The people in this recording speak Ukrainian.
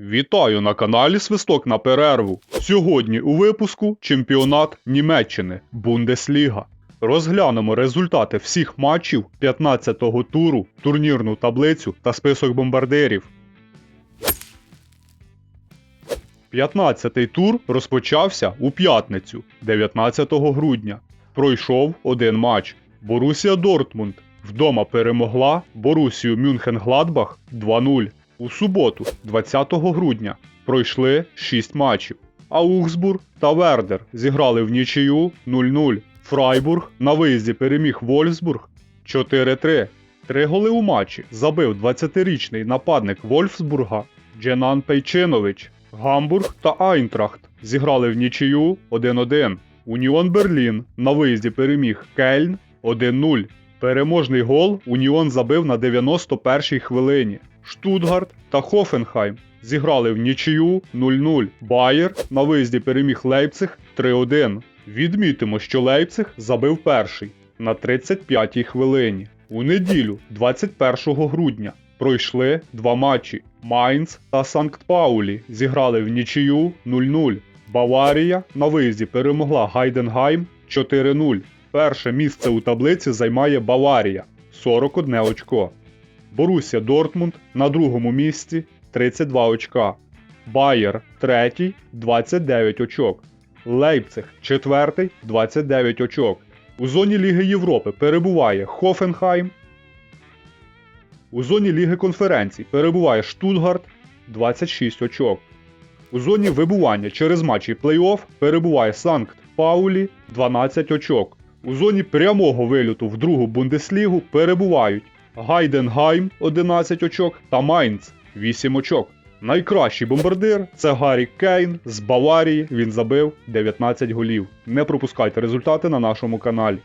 Вітаю на каналі Свисток на перерву. Сьогодні у випуску чемпіонат Німеччини Бундесліга. Розглянемо результати всіх матчів 15-го туру, турнірну таблицю та список бомбардирів. 15-й тур розпочався у п'ятницю, 19 грудня. Пройшов один матч. Борусія Дортмунд вдома перемогла Борусію Мюнхен-Гладбах 2-0. У суботу, 20 грудня, пройшли 6 матчів. Аугсбург та Вердер зіграли в нічию 0-0. Фрайбург на виїзді переміг Вольфсбург 4-3. Три голи у матчі забив 20-річний нападник Вольфсбурга Дженан Пейчинович. Гамбург та Айнтрахт зіграли в нічию 1-1. Уніон Берлін на виїзді переміг Кельн 1-0. Переможний гол Уніон забив на 91-й хвилині. Штутгарт та Хофенхайм зіграли в нічию 0-0. Байер на виїзді переміг Лейпциг 3-1. Відмітимо, що Лейпциг забив перший на 35-й хвилині. У неділю, 21 грудня, пройшли два матчі. Майнц та Санкт Паулі зіграли в нічию 0-0. Баварія на виїзді перемогла Гайденгайм 4-0. Перше місце у таблиці займає Баварія 41 очко. Борусія Дортмунд на другому місці 32 очка. Байер третій 29 очок. Лейпциг четвертий 29 очок. У зоні Ліги Європи перебуває Хофенхайм. У зоні Ліги конференцій перебуває Штутгарт 26 очок. У зоні вибування через матчі плей-офф перебуває Санкт Паулі 12 очок. У зоні прямого вильоту в другу Бундеслігу перебувають Гайденгайм 11 очок та Майнц 8 очок. Найкращий бомбардир це Гаррі Кейн з Баварії. Він забив 19 голів. Не пропускайте результати на нашому каналі.